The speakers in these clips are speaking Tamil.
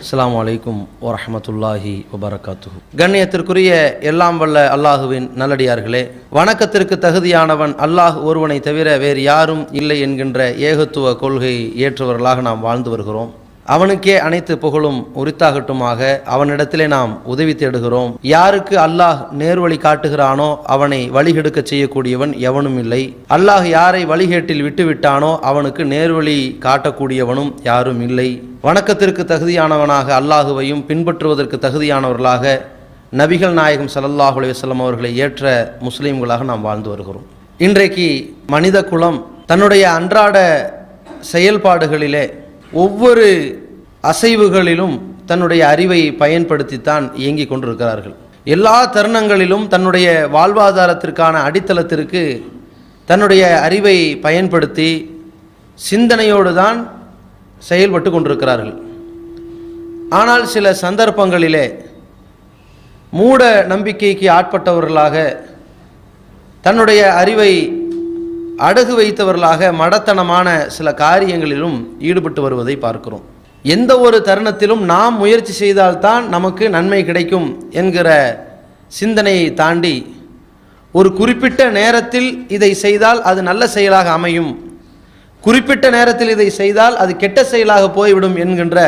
அஸ்லாம் வலைக்கும் வரமத்துல்லாஹி வபரகாத்து கண்ணியத்திற்குரிய எல்லாம் வல்ல அல்லாஹுவின் நல்லடியார்களே வணக்கத்திற்கு தகுதியானவன் அல்லாஹ் ஒருவனை தவிர வேறு யாரும் இல்லை என்கின்ற ஏகத்துவ கொள்கை ஏற்றவர்களாக நாம் வாழ்ந்து வருகிறோம். அவனுக்கே அனைத்து புகழும் உரித்தாகட்டுமாக அவனிடத்திலே நாம் உதவி தேடுகிறோம். யாருக்கு அல்லாஹ் நேர்வழி காட்டுகிறானோ அவனை வழிகெடுக்க செய்யக்கூடியவன் எவனும் இல்லை. அல்லாஹ் யாரை வழிகேட்டில் விட்டுவிட்டானோ அவனுக்கு நேர்வழி காட்டக்கூடியவனும் யாரும் இல்லை. வணக்கத்திற்கு தகுதியானவனாக அல்லாஹுவையும் பின்பற்றுவதற்கு தகுதியானவர்களாக நபிகள் நாயகம் ஸல்லல்லாஹு அலுவலம் அவர்களை ஏற்ற முஸ்லீம்களாக நாம் வாழ்ந்து வருகிறோம். இன்றைக்கு மனித குலம் தன்னுடைய அன்றாட செயல்பாடுகளிலே ஒவ்வொரு அசைவுகளிலும் தன்னுடைய அறிவை பயன்படுத்தித்தான் இயங்கிக் கொண்டிருக்கிறார்கள். எல்லா தருணங்களிலும் தன்னுடைய வாழ்வாதாரத்திற்கான அடித்தளத்திற்கு தன்னுடைய அறிவை பயன்படுத்தி சிந்தனையோடு தான் செயல்பட்டு கொண்டிருக்கிறார்கள். ஆனால் சில சந்தர்ப்பங்களிலே மூட நம்பிக்கைக்கு ஆட்பட்டவர்களாக தன்னுடைய அறிவை அடகு வைத்தவர்களாக மடத்தனமான சில காரியங்களிலும் ஈடுபட்டு வருவதை பார்க்கிறோம். எந்த ஒரு தருணத்திலும் நாம் முயற்சி செய்தால்தான் நமக்கு நன்மை கிடைக்கும் என்கிற சிந்தனையை தாண்டி ஒரு குறிப்பிட்ட நேரத்தில் இதை செய்தால் அது நல்ல செயலாக அமையும். குறிப்பிட்ட நேரத்தில் இதை செய்தால் அது கெட்ட செயலாக போய்விடும் என்கின்ற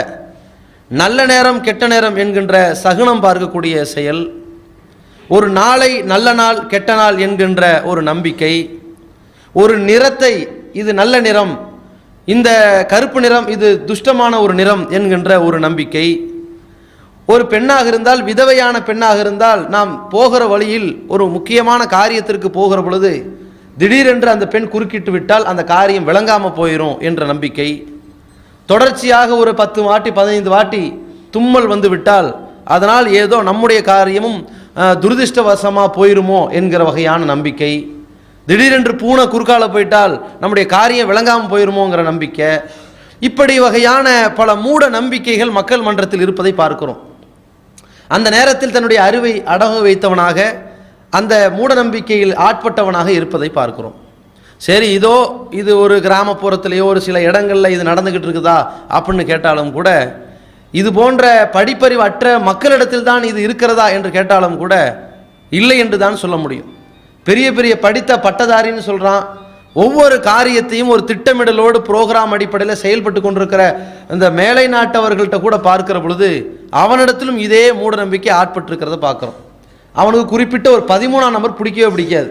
நல்ல நேரம் கெட்ட நேரம் என்கின்ற சகுனம் பார்க்கக்கூடிய செயல் ஒரு நாளை நல்ல நாள் கெட்ட நாள் என்கின்ற ஒரு நம்பிக்கை ஒரு நிறத்தை இது நல்ல நிறம் இந்த கருப்பு நிறம் இது துஷ்டமான ஒரு நிறம் என்கின்ற ஒரு நம்பிக்கை. ஒரு பெண்ணாக இருந்தால் விதவையான பெண்ணாக இருந்தால் நாம் போகிற வழியில் ஒரு முக்கியமான காரியத்திற்கு போகிற பொழுது திடீரென்று அந்த பெண் குறுக்கிட்டு விட்டால் அந்த காரியம் விளங்காமல் போயிடும் என்ற நம்பிக்கை. தொடர்ச்சியாக ஒரு பத்து வாட்டி பதினைந்து வாட்டி தும்மல் வந்து விட்டால் அதனால் ஏதோ நம்முடைய காரியமும் துரதிருஷ்டவசமாக போயிருமோ என்கிற வகையான நம்பிக்கை. திடீரென்று பூனை குறுக்கால போயிட்டால் நம்முடைய காரியம் விளங்காமல் போயிருமோங்கிற நம்பிக்கை. இப்படி வகையான பல மூட நம்பிக்கைகள் மக்கள் மன்றத்தில் இருப்பதை பார்க்கிறோம். அந்த நேரத்தில் தன்னுடைய அறிவை அடகு வைத்தவனாக அந்த மூட நம்பிக்கையில் ஆட்பட்டவனாக இருப்பதை பார்க்கிறோம். சரி இதோ இது ஒரு கிராமப்புறத்திலேயோ ஒரு சில இடங்களில் இது நடந்துக்கிட்டு இருக்குதா அப்படின்னு கேட்டாலும் கூட இது போன்ற படிப்பறிவு அற்ற மக்களிடத்தில் தான் இது இருக்கிறதா என்று கேட்டாலும் கூட இல்லை என்று தான் சொல்ல முடியும். பெரிய பெரிய படித்த பட்டதாரின்னு சொல்கிறான் ஒவ்வொரு காரியத்தையும் ஒரு திட்டமிடலோடு புரோகிராம் அடிப்படையில் செயல்பட்டு கொண்டிருக்கிற இந்த மேலை நாட்டவர்கள்ட்ட கூட பார்க்கிற பொழுது அவனிடத்திலும் இதே மூட நம்பிக்கை ஆட்பட்டிருக்கிறத பார்க்குறோம். அவனுக்கு குறிப்பிட்ட ஒரு பதிமூணாம் நம்பர் பிடிக்கவே பிடிக்காது.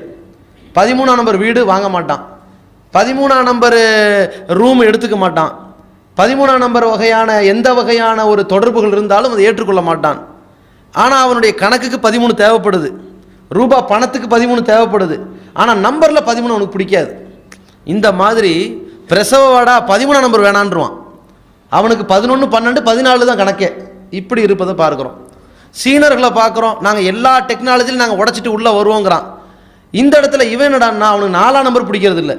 பதிமூணாம் நம்பர் வீடு வாங்க மாட்டான். பதிமூணாம் நம்பர் ரூம் எடுத்துக்க மாட்டான். பதிமூணாம் நம்பர் வகையான எந்த வகையான ஒரு தொடர்புகள் இருந்தாலும் அதை ஏற்றுக்கொள்ள மாட்டான். ஆனால் அவனுடைய கணக்குக்கு பதிமூணு தேவைப்படுது. ரூபா பணத்துக்கு பதிமூணு தேவைப்படுது. ஆனால் நம்பரில் பதிமூணு அவனுக்கு பிடிக்காது. இந்த மாதிரி பிரசவ வாடா பதிமூணாம் நம்பர் வேணான்றான் அவனுக்கு பதினொன்று பன்னெண்டு பதினாலு தான் கணக்கே. இப்படி இருப்பதை பார்க்குறோம். சீனர்களை பார்க்குறோம். நாங்கள் எல்லா டெக்னாலஜிலையும் நாங்கள் உடச்சிட்டு உள்ளே வருவோங்கிறான். இந்த இடத்துல இவன் என்னடான்னா அவனுக்கு நாலாம் நம்பர் பிடிக்கிறது இல்லை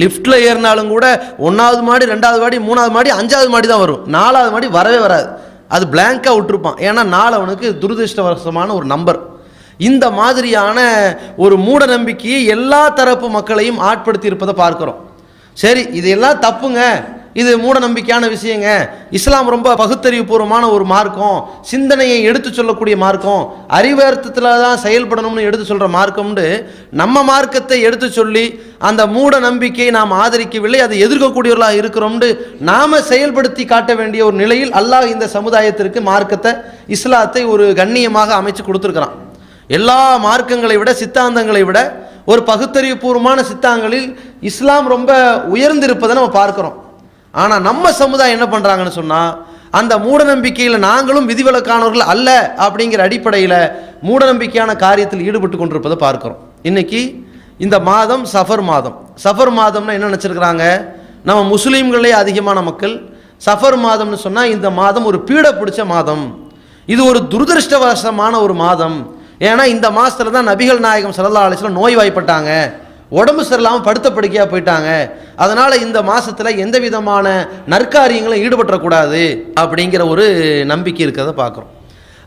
லிஃப்ட்டில் ஏறினாலும் கூட ஒன்றாவது மாடி ரெண்டாவது மாடி மூணாவது மாடி அஞ்சாவது மாடி தான் வரும். நாலாவது மாடி வரவே வராது. அது பிளாங்காக விட்டுருப்பான். ஏன்னா நாலு அவனுக்கு துரதிருஷ்டவசமான ஒரு நம்பர். இந்த மாதிரியான ஒரு மூட நம்பிக்கையை எல்லா தரப்பு மக்களையும் ஆட்படுத்தி இருப்பதை பார்க்குறோம். சரி இதெல்லாம் தப்புங்க. இது மூட நம்பிக்கையான விஷயங்க. இஸ்லாம் ரொம்ப பகுத்தறிவுபூர்வமான ஒரு மார்க்கம். சிந்தனையை எடுத்து சொல்லக்கூடிய மார்க்கம். அறிவார்த்தத்தில் தான் செயல்படணும்னு எடுத்து சொல்கிற மார்க்கம்னு நம்ம மார்க்கத்தை எடுத்து சொல்லி அந்த மூட நம்பிக்கையை நாம் ஆதரிக்கவில்லை அதை எதிர்க்கக்கூடியவர்களாக இருக்கிறோம்னு நாம் செயல்படுத்தி காட்ட வேண்டிய ஒரு நிலையில் அல்லாஹ் இந்த சமுதாயத்திற்கு மார்க்கத்தை இஸ்லாத்தை ஒரு கண்ணியமாக அமைச்சு கொடுத்துருக்குறான். எல்லா மார்க்கங்களை விட சித்தாந்தங்களை விட ஒரு பகுத்தறிவுபூர்வமான சித்தாங்களில் இஸ்லாம் ரொம்ப உயர்ந்திருப்பதை நம்ம பார்க்குறோம். ஆனால் நம்ம சமுதாயம் என்ன பண்ணுறாங்கன்னு சொன்னால் அந்த மூடநம்பிக்கையில் நாங்களும் விதிவிலக்கானவர்கள் அல்ல அப்படிங்கிற அடிப்படையில் மூடநம்பிக்கையான காரியத்தில் ஈடுபட்டு கொண்டிருப்பதை பார்க்குறோம். இன்னைக்கு இந்த மாதம் சஃபர் மாதம். சஃபர் மாதம்னா என்ன நினச்சிருக்கிறாங்க? நம்ம முஸ்லீம்களே அதிகமான மக்கள். சஃபர் மாதம்னு சொன்னால் இந்த மாதம் ஒரு பீட பிடிச்ச மாதம். இது ஒரு துரதிருஷ்டவசமான ஒரு மாதம். ஏன்னா இந்த மாதத்தில் தான் நபிகள் நாயகம் சல்லா அலிஸ்லாம் நோய்வாய்ப்பட்டாங்க. உடம்பு சரியில்லாமல் படுத்த படுக்கையாக போயிட்டாங்க. அதனால் இந்த மாதத்தில் எந்த விதமான நற்காரியங்களும் ஈடுபட்டக்கூடாது அப்படிங்கிற ஒரு நம்பிக்கை இருக்கிறத பார்க்குறோம்.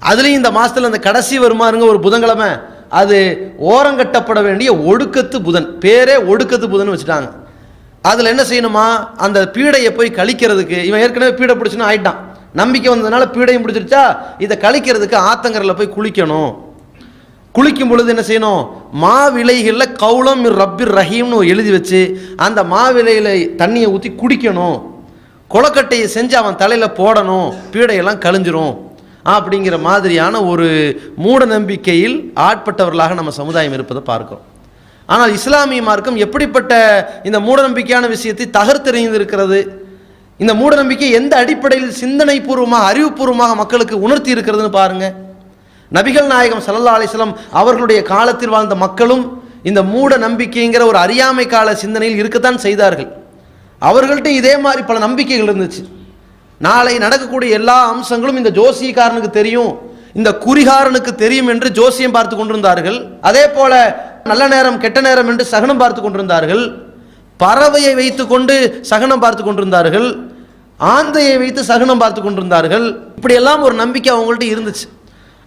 அதுலேயும் இந்த மாதத்தில் அந்த கடைசி வருமாறுங்க ஒரு புதன்கிழமை அது ஓரங்கட்டப்பட வேண்டிய ஒடுக்கத்து புதன் பேரே ஒடுக்கத்து புதன் வச்சுட்டாங்க. அதில் என்ன செய்யணுமா? அந்த பீடையை போய் கழிக்கிறதுக்கு இவன் ஏற்கனவே பீடை பிடிச்சுன்னு ஆயிட்டான். நம்பிக்கை வந்ததுனால பீடையும் பிடிச்சிருச்சா? இதை கழிக்கிறதுக்கு ஆத்தங்கரில் போய் குளிக்கணும். குளிக்கும் பொழுது என்ன செய்யணும்? மாவிலைகளில் கவுளம் ரப்பிர் ரஹீம்னு எழுதி வச்சு அந்த மாவிலையில் தண்ணியை ஊற்றி குடிக்கணும். கொலக்கட்டையை செஞ்சு அவன் தலையில் போடணும். பீடையெல்லாம் கழிஞ்சிரும். அப்படிங்கிற மாதிரியான ஒரு மூட நம்பிக்கையில் ஆட்பட்டவர்களாக நம்ம சமுதாயம் இருப்பதை பார்க்கிறோம். ஆனால் இஸ்லாமிய மார்க்கம் எப்படிப்பட்ட இந்த மூடநம்பிக்கையான விஷயத்தை தகர்த்தெறிந்திருக்கிறது? இந்த மூடநம்பிக்கை எந்த அடிப்படையில் சிந்தனை பூர்வமாக அறிவுபூர்வமாக மக்களுக்கு உணர்த்தி இருக்கிறதுன்னு பாருங்கள் நபிகள் நாயகம் சல்லா அலைஹி அவர்களுடைய காலத்தில் வாழ்ந்த மக்களும் இந்த மூட நம்பிக்கைங்கிற ஒரு அறியாமை கால சிந்தனையில் இருக்கத்தான் செய்தார்கள். அவர்கள்ட்ட இதே மாதிரி பல நம்பிக்கைகள் இருந்துச்சு. நாளை நடக்கக்கூடிய எல்லா அம்சங்களும் இந்த ஜோசியக்காரனுக்கு தெரியும் இந்த குறிகாரனுக்கு தெரியும் என்று ஜோசியம் பார்த்து கொண்டிருந்தார்கள். அதே போல நல்ல நேரம் கெட்ட நேரம் என்று சகனம் பார்த்து கொண்டிருந்தார்கள். பறவையை வைத்துக்கொண்டு சகனம் பார்த்து கொண்டிருந்தார்கள். ஆந்தையை வைத்து சகனம் பார்த்து கொண்டிருந்தார்கள். இப்படியெல்லாம் ஒரு நம்பிக்கை அவங்கள்ட்ட இருந்துச்சு.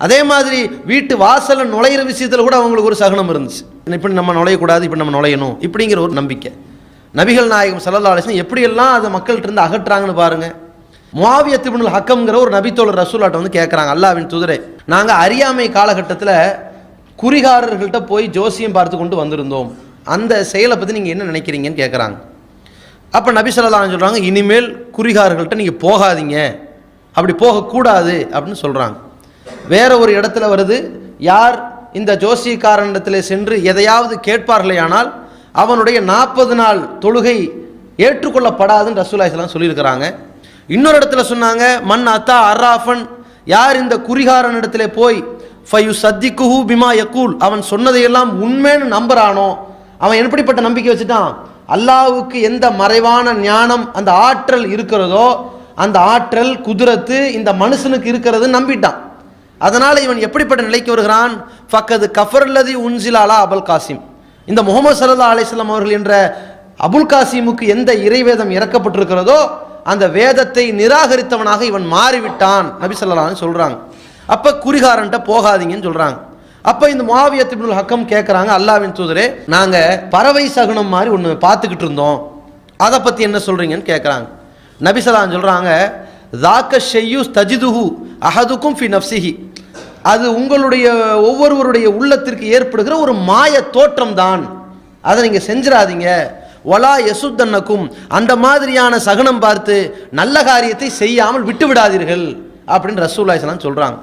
அதே மாதிரி வீட்டு வாசலில் நுழையிற விஷயத்தில் கூட அவங்களுக்கு ஒரு சகனம் இருந்துச்சு. இப்படி நம்ம நுழையக்கூடாது இப்படி நம்ம நுழையணும் இப்படிங்கிற ஒரு நம்பிக்கை. நபிகள் நாயகம் ஸல்லல்லாஹு அலைஹி எப்படியெல்லாம் அதை மக்கள்கிட்ட இருந்து அகற்றாங்கன்னு பாருங்க. முவாவியத் ஹக்கம்ங்கிற ஒரு நபித்தோழர் ரசூலாட்டை வந்து கேட்குறாங்க அல்லாவின் துதிரை நாங்கள் அறியாமை காலகட்டத்தில் குறிகாரர்கள்ட்ட போய் ஜோசியம் பார்த்து கொண்டு வந்திருந்தோம். அந்த செயலை பற்றி நீங்கள் என்ன நினைக்கிறீங்கன்னு கேட்குறாங்க அப்போ நபி ஸல்லல்லாஹு சொல்கிறாங்க இனிமேல் குறிகாரர்கள்ட்ட நீங்கள் போகாதீங்க. அப்படி போகக்கூடாது அப்படின்னு சொல்கிறாங்க வேற ஒரு இடத்துல வருது. யார் இந்த ஜோசியக்காரனிடத்தில் சென்று எதையாவது கேட்பார்களேயானால் அவனுடைய நாற்பது நாள் தொழுகை ஏற்றுக்கொள்ளப்படாதுன்னு ரசூலாய்ஸ்லாம் சொல்லியிருக்கிறாங்க. இன்னொரு இடத்துல சொன்னாங்க மன் அத்தா அர்ராஃபன். யார் இந்த குறிகாரன் இடத்துல போய் ஃபயு சத்திக்குஹு பிமா யக்கூல் அவன் சொன்னதையெல்லாம் உண்மைன்னு நம்புறானோ? அவன் எப்படிப்பட்ட நம்பிக்கை வச்சுட்டான்? அல்லாவுக்கு எந்த மறைவான ஞானம் அந்த ஆற்றல் இருக்கிறதோ அந்த ஆற்றல் குதிரத்து இந்த மனுஷனுக்கு இருக்கிறது நம்பிட்டான். அதனால் இவன் எப்படிப்பட்ட நிலைக்கு வருகிறான்? ஃபக்கது கஃபர்லதி உன்சிலாலா அபுல் காசிம். இந்த முகமது சல்லா அலிஸ்லாம் அவர்கள் என்ற அபுல் காசிமுக்கு எந்த இறைவேதம் இறக்கப்பட்டிருக்கிறதோ அந்த வேதத்தை நிராகரித்தவனாக இவன் மாறிவிட்டான் நபி ஸல்லல்லாஹு சொல்கிறாங்க அப்போ குறிகாரன்ட்ட போகாதீங்கன்னு சொல்கிறாங்க அப்போ இந்த மாவிய இப்னுல் ஹக்கம் கேட்குறாங்க அல்லாவின் தூதரே நாங்கள் பறவை சகுனம் மாதிரி ஒன்று பார்த்துக்கிட்டு இருந்தோம். அதை பற்றி என்ன சொல்கிறீங்கன்னு கேட்குறாங்க நபி சொல்கிறாங்க சொல்றாங்க தாக்க ஷெய்யு தஜிதுஹு அஹதுக்கும் ஃபி நப்சிஹி அது உங்களுடைய ஒவ்வொருவருடைய உள்ளத்திற்கு ஏற்படுகிற ஒரு மாய தோற்றம் தான் அதை நீங்கள் செஞ்சிடாதீங்க. ஒலா யசுத்தன்னக்கும் அந்த மாதிரியான சகனம் பார்த்து நல்ல காரியத்தை செய்யாமல் விட்டு விடாதீர்கள் அப்படின்னு ரசூல்லாய்ஸ்லாம் சொல்கிறாங்க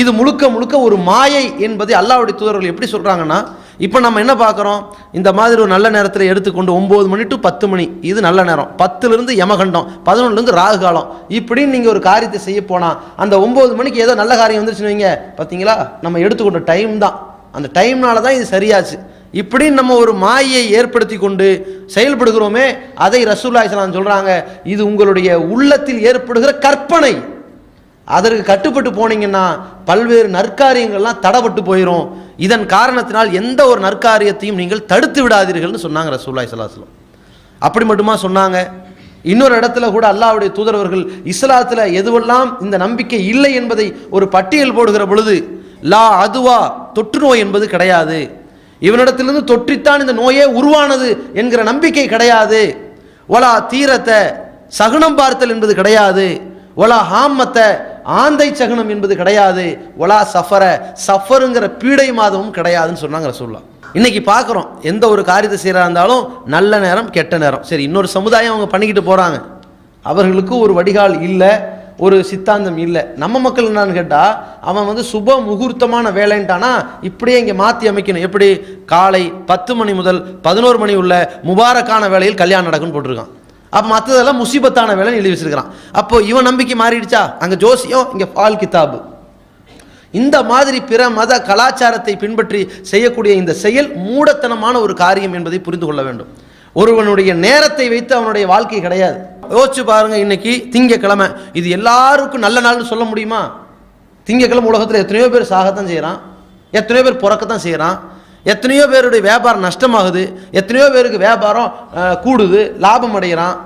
இது முழுக்க முழுக்க ஒரு மாயை என்பதை அல்லாவுடைய தூதர்கள் எப்படி சொல்கிறாங்கன்னா இப்போ நம்ம என்ன பார்க்குறோம்? இந்த மாதிரி ஒரு நல்ல நேரத்தில் எடுத்துக்கொண்டு ஒம்பது மணி டு பத்து மணி இது நல்ல நேரம். பத்துலேருந்து யமகண்டம் பதினொன்றுலேருந்து ராகு காலம். இப்படின்னு நீங்கள் ஒரு காரியத்தை செய்ய போனால் அந்த ஒம்பது மணிக்கு ஏதோ நல்ல காரியம் வந்துருச்சுன்னு வைங்க. பார்த்தீங்களா நம்ம எடுத்துக்கொண்ட டைம் தான். அந்த டைம்னால தான் இது சரியாச்சு. இப்படி நம்ம ஒரு மாயை ஏற்படுத்தி கொண்டு செயல்படுகிறோமே அதை ரசூல்லா இஸ்லாம் சொல்கிறாங்க இது உங்களுடைய உள்ளத்தில் ஏற்படுகிற கற்பனை. அதற்கு கட்டுப்பட்டு போனீங்கன்னா பல்வேறு நற்காரியங்கள்லாம் தடப்பட்டு போயிடும் இதன் காரணத்தினால் எந்த ஒரு நற்காரியத்தையும் நீங்கள் தடுத்து விடாதீர்கள்னு சொன்னாங்க ரசூல்லாய் சலாஸ்லம் அப்படி மட்டுமா சொன்னாங்க? இன்னொரு இடத்துல கூட அல்லாஹ்வுடைய தூதரவர்கள் இஸ்லாத்தில் எதுவெல்லாம் இந்த நம்பிக்கை இல்லை என்பதை ஒரு பட்டியல் போடுகிற பொழுது லா அதுவா தொற்று நோய் என்பது கிடையாது. இவனிடத்திலிருந்து தொற்றித்தான் இந்த நோயே உருவானது என்கிற நம்பிக்கை கிடையாது. ஒலா தீரத்தை சகுனம் பார்த்தல் என்பது கிடையாது. ஒலா ஹாமத்தை ஆந்தை சகுனம் என்பது கிடையாது. ஒலா சஃபர சஃபருங்கிற பீடை மாதமும் கிடையாதுன்னு சொன்னாங்க ரசூல்லா இன்னைக்கு பார்க்குறோம் எந்த ஒரு காரியத்தை செய்கிறா இருந்தாலும் நல்ல நேரம் கெட்ட நேரம். சரி இன்னொரு சமுதாயம் அவங்க பண்ணிக்கிட்டு போகிறாங்க அவர்களுக்கு ஒரு வடிகால் இல்லை ஒரு சித்தாந்தம் இல்லை. நம்ம மக்கள் என்னான்னு கேட்டால் அவன் வந்து சுப முகூர்த்தமான வேலைன்ட்டானா இப்படியே இங்கே மாற்றி அமைக்கணும். எப்படி? காலை பத்து மணி முதல் பதினோரு மணி உள்ள முபாரக்கான வேலையில் கல்யாணம் நடக்கும்னு போட்டிருக்கான். அப்போ மற்றதெல்லாம் முசீபத்தான வேலை எழுதி வச்சிருக்கிறான். அப்போ இவன் நம்பிக்கை மாறிடுச்சா? அங்கே ஜோசியம் இங்கே பால் கிதாபு இந்த மாதிரி பிற மத கலாச்சாரத்தை பின்பற்றி செய்யக்கூடிய இந்த செயல் மூடத்தனமான ஒரு காரியம் என்பதை புரிந்து கொள்ள வேண்டும். ஒருவனுடைய நேரத்தை வைத்து அவனுடைய வாழ்க்கை கிடையாது. யோசிச்சு பாருங்க இன்னைக்கு திங்கக்கிழமை. இது எல்லாருக்கும் நல்ல நாள்னு சொல்ல முடியுமா? திங்கக்கிழமை உலகத்தில் எத்தனையோ பேர் சாகத்தான் செய்கிறான் எத்தனையோ பேர் பிறக்கத்தான் செய்கிறான் எத்தனையோ பேருடைய வியாபாரம் நஷ்டமாகுது எத்தனையோ பேருக்கு வியாபாரம் கூடுது லாபம் அடைகிறான்.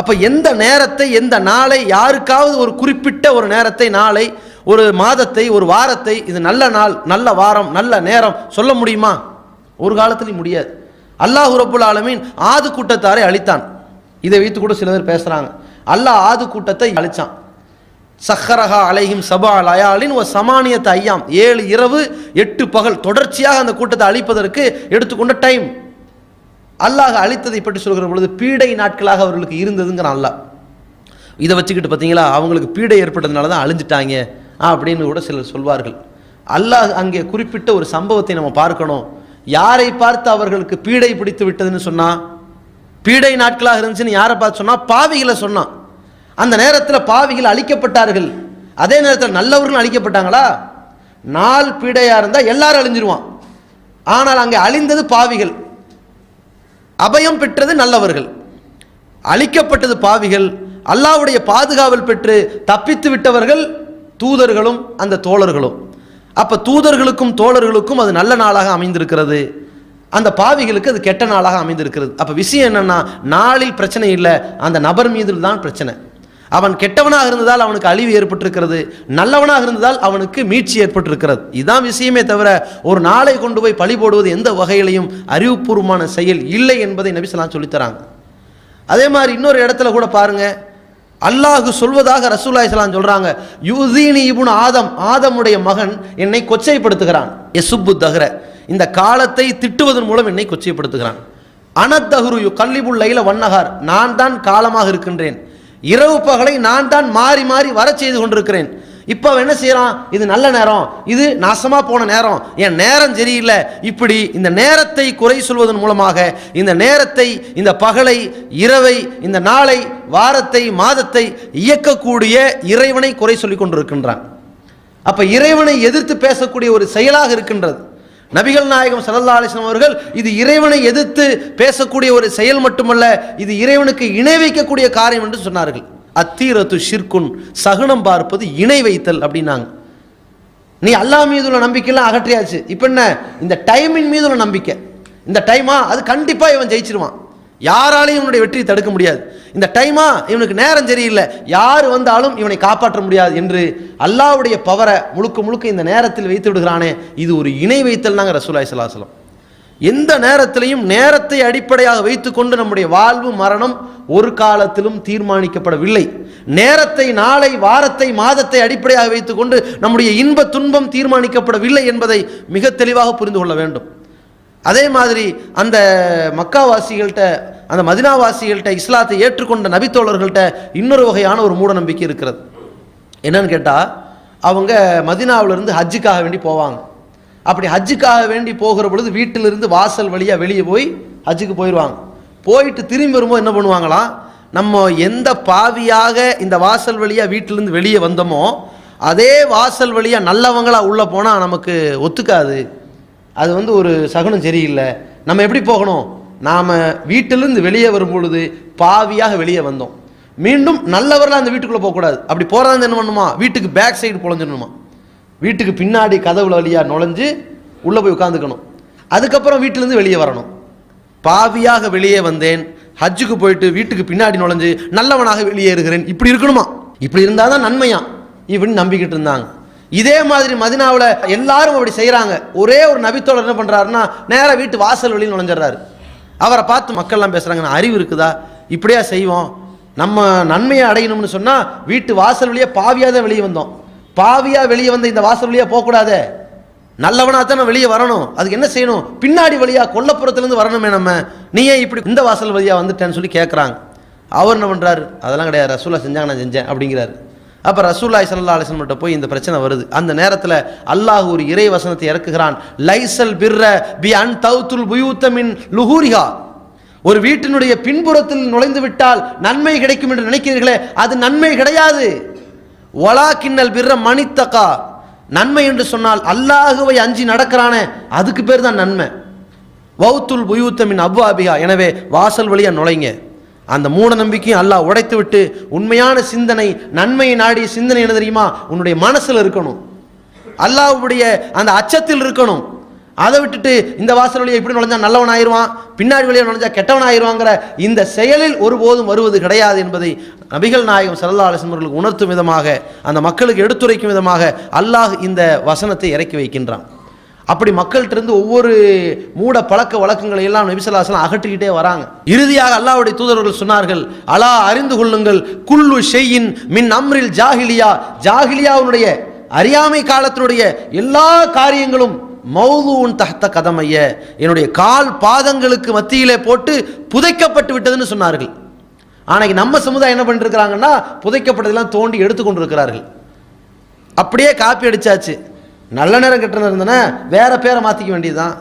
அப்போ எந்த நேரத்தை எந்த நாளை யாருக்காவது ஒரு குறிப்பிட்ட ஒரு நேரத்தை நாளை ஒரு மாதத்தை ஒரு வாரத்தை இது நல்ல நாள் நல்ல வாரம் நல்ல நேரம் சொல்ல முடியுமா? ஒரு காலத்துலையும் முடியாது. அல்லாஹ் ரப்புல் ஆலமீன் ஆது கூட்டத்தாரை அழித்தான். இதை வைத்து கூட சில பேர் பேசுகிறாங்க அல்லாஹ் ஆது கூட்டத்தை அழிச்சான். சஹரஹா அலைஹிம் சபா லயாலின் ஒரு சமானியத்தை ஐயாம். ஏழு இரவு எட்டு பகல். தொடர்ச்சியாக அந்த கூட்டத்தை அழிப்பதற்கு எடுத்துக்கொண்ட டைம் அல்லாஹ் அழித்ததை பற்றி சொல்கிற பொழுது பீடை நாட்களாக அவர்களுக்கு இருந்ததுங்கிற அல்லாஹ். இதை வச்சுக்கிட்டு பார்த்தீங்களா? அவங்களுக்கு பீடை ஏற்பட்டதுனால தான் அழிஞ்சிட்டாங்க அப்படின்னு கூட சிலர் சொல்வார்கள். அல்லாஹ் அங்கே குறிப்பிட்ட ஒரு சம்பவத்தை நம்ம பார்க்கணும். யாரை பார்த்து அவர்களுக்கு பீடை பிடித்து விட்டதுன்னு சொன்னால் பீடை நாட்களாக இருந்துச்சுன்னு யாரை பார்த்து சொன்னால் பாவிகளை சொன்னான் அந்த நேரத்தில் பாவிகள் அழிக்கப்பட்டார்கள். அதே நேரத்தில் நல்லவர்கள் அழிக்கப்பட்டாங்களா? நாள் பீடையாக இருந்தால் எல்லாரும் அழிஞ்சிருவான். ஆனால் அங்கே அழிந்தது பாவிகள். அபயம் பெற்றது நல்லவர்கள். அழிக்கப்பட்டது பாவிகள். அல்லாவுடைய பாதுகாவல் பெற்று தப்பித்து விட்டவர்கள் தூதர்களும் அந்த தோழர்களும். அப்போ தூதர்களுக்கும் தோழர்களுக்கும் அது நல்ல நாளாக அமைந்திருக்கிறது. அந்த பாவிகளுக்கு அது கெட்ட நாளாக அமைந்திருக்கிறது. அப்போ விஷயம் என்னென்னா நாளில் பிரச்சனை இல்லை அந்த நபர் மீது தான் பிரச்சனை. அவன் கெட்டவனாக இருந்ததால் அவனுக்கு அழிவு ஏற்பட்டிருக்கிறது. நல்லவனாக இருந்ததால் அவனுக்கு மீட்சி ஏற்பட்டிருக்கிறது. இதுதான் விஷயமே தவிர ஒரு நாளை கொண்டு போய் பழி போடுவது எந்த வகையிலையும் அறிவுபூர்வமான செயல் இல்லை என்பதை நபிசலாம் சொல்லித்தராங்க. அதே மாதிரி இன்னொரு இடத்துல கூட பாருங்க. அல்லாஹு சொல்வதாக ரசூல்லா இஸ்லாம் சொல்றாங்க. யுதீனி இபுன் ஆதம் ஆதமுடைய மகன் என்னை கொச்சைப்படுத்துகிறான். எசுப்பு தகர இந்த காலத்தை திட்டுவதன் மூலம் என்னை கொச்சைப்படுத்துகிறான். அனத்தகுரு யு கல்லிபுல் லைல வன்னஹார். நான் தான் காலமாக இருக்கின்றேன். இரவு பகலை நான் தான் மாறி மாறி வர செய்து கொண்டிருக்கிறேன். இப்போ அவன் என்ன செய்கிறான் இது நல்ல நேரம். இது நாசமாக போன நேரம். என் நேரம் சரியில்லை. இப்படி இந்த நேரத்தை குறை சொல்வதன் மூலமாக இந்த நேரத்தை இந்த பகலை இரவை இந்த நாளை வாரத்தை மாதத்தை இயக்கக்கூடிய இறைவனை குறை சொல்லி கொண்டிருக்கின்றான். அப்போ இறைவனை எதிர்த்து பேசக்கூடிய ஒரு செயலாக இருக்கின்றது. நபிகள் நாயகம் ஸல்லல்லாஹு அலிஸ்லாம் அவர்கள் இது இறைவனை எதிர்த்து பேசக்கூடிய ஒரு செயல் மட்டுமல்ல இது இறைவனுக்கு இணை வைக்கக்கூடிய காரியம் என்று சொன்னார்கள். அத்தீரத்து ஷிர்குன் சகுனம் பார்ப்பது இணை வைத்தல் அப்படின்னாங்க. நீ அல்லாஹ் மீது உள்ள நம்பிக்கையெல்லாம் அகற்றியாச்சு. இப்போ என்ன? இந்த டைமின் மீது உள்ள நம்பிக்கை. இந்த டைமா அது கண்டிப்பாக இவன் ஜெயிச்சிருவான். யாராலையும் இவனுடைய வெற்றியை தடுக்க முடியாது. இந்த டைமா இவனுக்கு நேரம் சரியில்லை. யார் வந்தாலும் இவனை காப்பாற்ற முடியாது என்று அல்லாவுடைய பவரை முழுக்க முழுக்க இந்த நேரத்தில் வைத்து விடுகிறானே. இது ஒரு இணை வைத்தல் நாங்கள் ரசூலாய் சலாசலம் எந்த நேரத்திலையும் நேரத்தை அடிப்படையாக வைத்துக்கொண்டு நம்முடைய வாழ்வு மரணம் ஒரு காலத்திலும் தீர்மானிக்கப்படவில்லை. நேரத்தை நாளை வாரத்தை மாதத்தை அடிப்படையாக வைத்துக்கொண்டு நம்முடைய இன்ப துன்பம் தீர்மானிக்கப்படவில்லை என்பதை மிக தெளிவாக புரிந்து கொள்ள வேண்டும். அதே மாதிரி அந்த மக்காவாசிகள்கிட்ட அந்த மதினாவாசிகள்கிட்ட இஸ்லாத்தை ஏற்றுக்கொண்ட நபித்தோழர்கள்ட்ட இன்னொரு வகையான ஒரு மூட நம்பிக்கை இருக்கிறது. என்னன்னு கேட்டால் அவங்க மதினாவிலிருந்து ஹஜ்ஜுக்காக வேண்டி போவாங்க. அப்படி ஹஜ்ஜுக்காக வேண்டி போகிற பொழுது வீட்டிலிருந்து வாசல் வழியாக வெளியே போய் ஹஜ்ஜுக்கு போயிடுவாங்க போயிட்டு திரும்பி வரும்போது என்ன பண்ணுவாங்களாம் நம்ம எந்த பாவியாக இந்த வாசல் வழியாக வீட்டிலேருந்து வெளியே வந்தோமோ அதே வாசல் வழியாக நல்லவங்களாக உள்ளே போனால் நமக்கு ஒத்துக்காது. அது வந்து ஒரு சகுனம் சரியில்லை. நம்ம எப்படி போகணும்? நாம் வீட்டிலிருந்து வெளியே வரும் பொழுது பாவியாக வெளியே வந்தோம். மீண்டும் நல்லவரெலாம் அந்த வீட்டுக்குள்ளே போகக்கூடாது. அப்படி போகிறதா என்ன பண்ணுமா? வீட்டுக்கு பேக் சைடு புழஞ்சிடணுமா? வீட்டுக்கு பின்னாடி கதவுல வழியாக நுழைஞ்சு உள்ளே போய் உட்காந்துக்கணும் அதுக்கப்புறம் வீட்டிலேருந்து வெளியே வரணும். பாவியாக வெளியே வந்தேன். ஹஜ்ஜுக்கு போயிட்டு வீட்டுக்கு பின்னாடி நுழைஞ்சு நல்லவனாக வெளியேறுகிறேன். இப்படி இருக்கணுமா? இப்படி இருந்தால் தான் நன்மையா? இப்படின்னு நம்பிக்கிட்டு இருந்தாங்க. இதே மாதிரி மதினாவில் எல்லாரும் அப்படி செய்கிறாங்க ஒரே ஒரு நபித்தோழர் என்ன பண்ணுறாருன்னா நேராக வீட்டு வாசல் வெளியில் நுழைஞ்சிடறாரு. அவரை பார்த்து மக்கள்லாம் பேசுகிறாங்க அறிவு இருக்குதா? இப்படியா செய்வோம்? நம்ம நன்மையை அடையணும்னு சொன்னால் வீட்டு வாசல் வழியாக பாவியாக தான் வெளியே வந்தோம். பாவியாக வெளியே வந்த இந்த வாசல் வழியாக போகக்கூடாதே. நல்லவனாக தான் நான் வெளியே வரணும். அதுக்கு என்ன செய்யணும்? பின்னாடி வழியாக கொல்லப்புறத்துலேருந்து வரணுமே நம்ம. நீ ஏன் இப்படி இந்த வாசல் வழியாக வந்துட்டேன்னு சொல்லி கேட்குறாங்க அவர் என்ன பண்ணுறாரு அதெல்லாம் கிடையாது. ரசூலா செஞ்சாங்க நான் செஞ்சேன் அப்படிங்கிறாரு. அப்போ ரசூல்லாய் சல்லா அலிஸ்லம்கிட்ட போய் இந்த பிரச்சனை வருது. அந்த நேரத்தில் அல்லாஹ் ஒரு இறை வசனத்தை இறக்குகிறான். லைசல் பிர்ர பி அன் தௌத்துல் புயூத்தமின் லுஹூரிகா ஒரு வீட்டினுடைய பின்புறத்தில் நுழைந்து விட்டால் நன்மை கிடைக்கும் என்று நினைக்கிறீர்களே அது நன்மை கிடையாது. ஒலா கிண்ணல் பிற மணித்தக்கா நன்மை என்று சொன்னால் அல்லாஹுவை அஞ்சி நடக்கிறானே அதுக்கு பேர் தான் நன்மை. வௌத்துல் புயூத்தமின் அப்வாபிகா எனவே வாசல் வழியா நுழைங்க. அந்த மூட நம்பிக்கையும் அல்லாஹ் உடைத்து விட்டு உண்மையான சிந்தனை நன்மையை நாடிய சிந்தனை என்ன தெரியுமா? உன்னுடைய மனசில் இருக்கணும். அல்லாஹ்வுடைய அந்த அச்சத்தில் இருக்கணும். அதை விட்டுட்டு இந்த வாசல் வழியை இப்படி நுழைஞ்சா நல்லவன் ஆயிடுவான் பின்னாடி வழியாக நுழைஞ்சா கெட்டவன் ஆயிடுவாங்கிற இந்த செயலில் ஒருபோதும் வருவது கிடையாது என்பதை நபிகள் நாயகம் சல்லா அலிஸ்மர்களுக்கு உணர்த்தும் விதமாக அந்த மக்களுக்கு எடுத்துரைக்கும் விதமாக அல்லாஹ் இந்த வசனத்தை இறக்கி வைக்கின்றான். அப்படி மக்கள்கிட்ட இருந்து ஒவ்வொரு மூட பழக்க வழக்கங்களை எல்லாம் நபிசல்லாசலம் அகற்றிக்கிட்டே வராங்க. இறுதியாக அல்லாவுடைய தூதர்கள் சொன்னார்கள் அலா அறிந்து கொள்ளுங்கள் குல்லு ஷெய்யின் மின் அம்ரில் ஜாகிலியா ஜாகிலியாவுடைய அறியாமை காலத்தினுடைய எல்லா காரியங்களும் மௌதுன் தகத்த கதமைய என்னுடைய கால் பாதங்களுக்கு மத்தியிலே போட்டு புதைக்கப்பட்டு விட்டதுன்னு சொன்னார்கள். ஆனால் நம்ம சமுதாயம் என்ன பண்ணிருக்கிறாங்கன்னா புதைக்கப்பட்டதெல்லாம் தோண்டி எடுத்து இருக்கிறார்கள் அப்படியே காப்பி அடிச்சாச்சு. நல்ல நேரம் கெட்ட இருந்தனா வேற பேரை மாற்றிக்க வேண்டியதுதான்.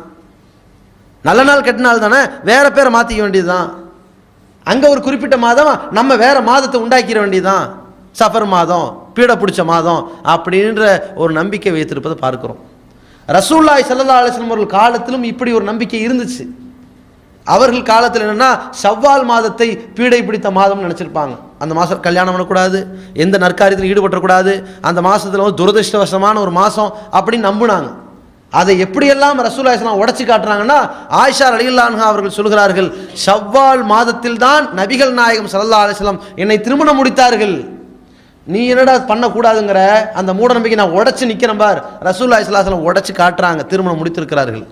நல்ல நாள் கெட்ட நாள் தானே வேற பேரை மாற்றிக்க வேண்டியதுதான். அங்கே ஒரு குறிப்பிட்ட மாதம் நம்ம வேற மாதத்தை உண்டாக்கிட வேண்டியதுதான். சஃபர் மாதம் பீட பிடிச்ச மாதம் அப்படின்ற ஒரு நம்பிக்கை வைத்திருப்பதை பார்க்குறோம். ரசூல்லாய் சல்லா அலிஸ்லம் அவர்கள் காலத்திலும் இப்படி ஒரு நம்பிக்கை இருந்துச்சு. அவர்கள் காலத்தில் என்னென்னா சவ்வால் மாதத்தை பீடை பிடித்த மாதம்னு நினச்சிருப்பாங்க. அந்த மாதம் கல்யாணம் பண்ணக்கூடாது எந்த நற்காரியத்தில் ஈடுபட்டக்கூடாது அந்த மாதத்தில் வந்து துரதிருஷ்டவசமான ஒரு மாதம் அப்படின்னு நம்பினாங்க. அதை எப்படியெல்லாம் ரசூல் உடச்சி காட்டுறாங்கன்னா ஆயிஷா அலிகுல்லான்ஹா அவர்கள் சொல்கிறார்கள் ஷவ்வால் மாதத்தில் தான் நபிகள் நாயகம் சல்லா அலிஸ்லாம் என்னை திருமணம் முடித்தார்கள். நீ என்னடா பண்ணக்கூடாதுங்கிற அந்த மூட நம்பிக்கை நான் உடச்சி நிற்கிறேன் பார். ரசூல்லா இஸ்லாஸ்லாம் உடச்சி காட்டுறாங்க திருமணம் முடித்திருக்கிறார்கள்.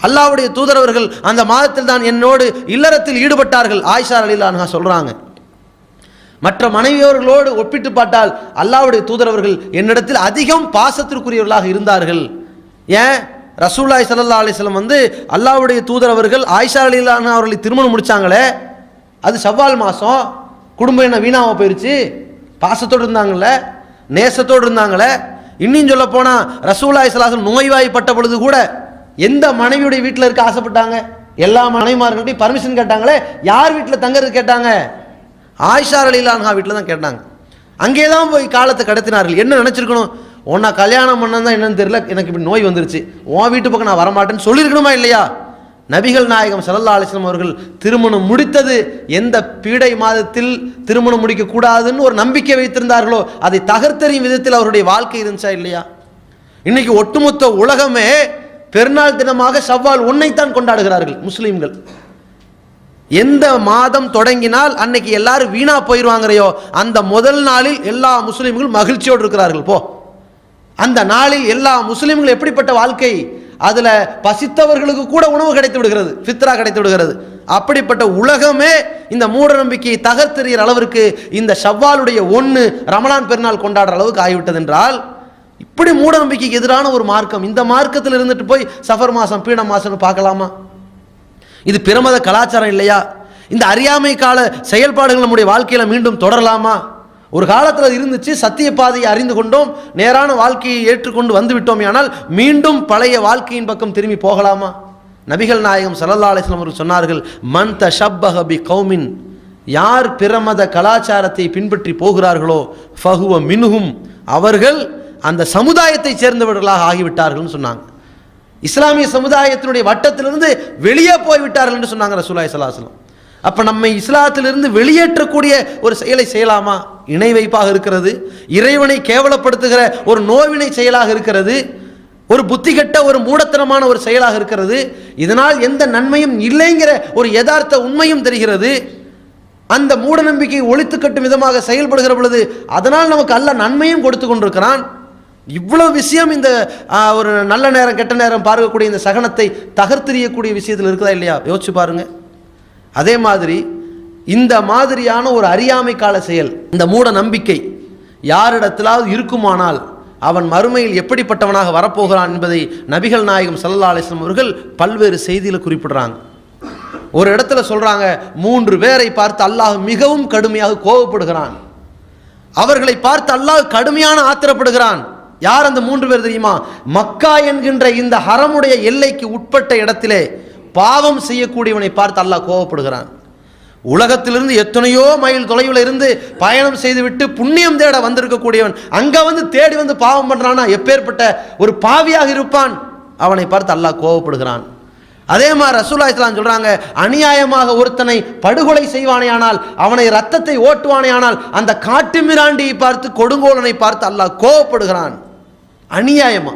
அல்லாவுடைய தூதரவர்கள் அந்த மாதத்தில் தான் என்னோடு இல்லறத்தில் ஈடுபட்டார்கள். ஆயிஷா அலிலான்ஹா சொல்கிறாங்க மற்ற மனைவியவர்களோடு ஒப்பிட்டு பார்த்தால் அல்லாவுடைய தூதரவர்கள் என்னிடத்தில் அதிகம் பாசத்திற்குரியவர்களாக இருந்தார்கள். ஏன்? ரசூல்லாய் சல்லா அலிஸ்லம் வந்து அல்லாவுடைய தூதரவர்கள் ஆயிஷா அலிலான் அவர்களை திருமணம் முடித்தாங்களே அது செவ்வால் மாதம் குடும்பம் என்ன வீணாக போயிடுச்சு பாசத்தோடு இருந்தாங்கல்ல நேசத்தோடு இருந்தாங்களே. இன்னும் சொல்ல போனால் ரசூல்லாய் சலாசம் நோய்வாய்ப்பட்ட பொழுது கூட எந்த மனைவியுடைய வீட்டில் இருக்க ஆசைப்பட்டாங்க? எல்லா மனைவிமார்கள்ட்டையும் பர்மிஷன் கேட்டாங்களே? யார் வீட்டில் தங்கறது கேட்டாங்க? ஆயிஷா அலிலான்ஹா வீட்டில் தான் கேட்டாங்க. அங்கே தான் போய் காலத்தை கடத்தினார்கள். என்ன நினச்சிருக்கணும்? உன்னை கல்யாணம் பண்ணதான் என்னன்னு தெரியல. எனக்கு இப்படி நோய் வந்துருச்சு. உன் வீட்டு பக்கம் நான் வரமாட்டேன்னு சொல்லியிருக்கணுமா இல்லையா? நபிகள் நாயகம் சல்லா அலிஸ்லாம் அவர்கள் திருமணம் முடித்தது எந்த பீடை மாதத்தில் திருமணம் முடிக்கக்கூடாதுன்னு ஒரு நம்பிக்கை வைத்திருந்தார்களோ அதை தகர்த்தெறியும் விதத்தில் அவருடைய வாழ்க்கை இருந்துச்சா இல்லையா? இன்னைக்கு ஒட்டுமொத்த உலகமே பெருநாள் தினமாக சவ்வால் ஒன்னைத்தான் கொண்டாடுகிறார்கள் முஸ்லீம்கள். எந்த மாதம் தொடங்கினால் அன்னைக்கு எல்லாரும் வீணா போயிடுவாங்கறையோ அந்த முதல் நாளில் எல்லா முஸ்லீம்களும் மகிழ்ச்சியோடு இருக்கிறார்கள். போ. அந்த நாளில் எல்லா முஸ்லீம்களும் எப்படிப்பட்ட வாழ்க்கை? அதில் பசித்தவர்களுக்கு கூட உணவு கிடைத்து விடுகிறது ஃபித்ரா கிடைத்து விடுகிறது. அப்படிப்பட்ட உலகமே இந்த மூட நம்பிக்கையை தகர்த்தெறிகிற அளவிற்கு இந்த ஷவ்வாலுடைய ஒன்று ரமலான் பெருநாள் கொண்டாடுற அளவுக்கு ஆகிவிட்டது என்றால் இப்படி மூட நம்பிக்கைக்கு எதிரான ஒரு மார்க்கம். இந்த மார்க்கத்தில் இருந்துட்டு போய் சஃபர் மாதம் பீட மாதம்னு பார்க்கலாமா? இது பிரமத கலாச்சாரம் இல்லையா? இந்த அறியாமை கால செயல்பாடுகள் நம்முடைய வாழ்க்கையில் மீண்டும் தொடரலாமா? ஒரு காலத்தில் இருந்துச்சு சத்திய பாதையை அறிந்து கொண்டோம் நேரான வாழ்க்கையை ஏற்றுக்கொண்டு வந்து விட்டோம் ஆனால் மீண்டும் பழைய வாழ்க்கையின் பக்கம் திரும்பி போகலாமா? நபிகள் நாயகம் சல்லல்லா அலிஸ்லாம் அவர்கள் சொன்னார்கள் மன் த ஷப்பஹபி கௌமின் யார் பிரமத கலாச்சாரத்தை பின்பற்றி போகிறார்களோ ஃபஹுவ மின்ஹும் அவர்கள் அந்த சமுதாயத்தை சேர்ந்தவர்களாக ஆகிவிட்டார்கள்னு சொன்னாங்க. இஸ்லாமிய சமுதாயத்தினுடைய வட்டத்திலிருந்து வெளியே போய்விட்டார்கள் என்று சொன்னாங்க ரசூலாய் சலாஹலம் அப்போ நம்ம இஸ்லாத்திலிருந்து வெளியேற்றக்கூடிய ஒரு செயலை செய்யலாமா? இணை வைப்பாக இருக்கிறது இறைவனை கேவலப்படுத்துகிற ஒரு நோவினை செயலாக இருக்கிறது ஒரு புத்திகட்ட ஒரு மூடத்தனமான ஒரு செயலாக இருக்கிறது இதனால் எந்த நன்மையும் இல்லைங்கிற ஒரு யதார்த்த உண்மையும் தெரிகிறது. அந்த மூட நம்பிக்கை ஒழித்து கட்டும் விதமாக செயல்படுகிற பொழுது அதனால் நமக்கு அல்ல நன்மையும் கொடுத்து கொண்டிருக்கிறான். இவ்வளவு விஷயம் இந்த ஒரு நல்ல நேரம் கெட்ட நேரம் பார்க்கக்கூடிய இந்த சகனத்தை தகர்த்தெறியக்கூடிய விஷயத்தில் இருக்குதா இல்லையா? யோசிச்சு பாருங்க. அதே மாதிரி இந்த மாதிரியான ஒரு அறியாமை கால செயல் இந்த மூட நம்பிக்கை யாரிடத்திலாவது இருக்குமானால் அவன் மறுமையில் எப்படிப்பட்டவனாக வரப்போகிறான் என்பதை நபிகள் நாயகம் சல்லா அலிஸ்லாம் அவர்கள் பல்வேறு செய்தியில் குறிப்பிடுறாங்க. ஒரு இடத்துல சொல்றாங்க மூன்று பேரை பார்த்து அல்லாஹ் மிகவும் கடுமையாக கோபப்படுகிறான் அவர்களை பார்த்து அல்லாஹ் கடுமையான ஆத்திரப்படுகிறான். யார் அந்த மூன்று பேர் தெரியுமா? மக்கா என்கின்ற இந்த ஹரமுடைய எல்லைக்கு உட்பட்ட இடத்திலே பாவம் செய்யக்கூடியவனை பார்த்து அல்லாஹ் கோபப்படுகிறான் உலகத்திலிருந்து எத்தனையோ மைல் தொலைவில் இருந்து பயணம் செய்துவிட்டு புண்ணியம் தேட வந்திருக்கக்கூடியவன் அங்கே வந்து தேடி வந்து பாவம் பண்ணுறான்னா எப்பேற்பட்ட ஒரு பாவியாக இருப்பான்? அவனை பார்த்து அல்லாஹ் கோவப்படுகிறான். அதே மாதிரி ரசூலா இஸ்லாம் சொல்கிறாங்க அநியாயமாக ஒருத்தனை படுகொலை செய்வானேயானால் அவனை ரத்தத்தை ஓட்டுவானேயானால் அந்த காட்டு மிராண்டியை பார்த்து கொடுங்கோலனை பார்த்து அல்லாஹ் கோபப்படுகிறான் அநியாயமா?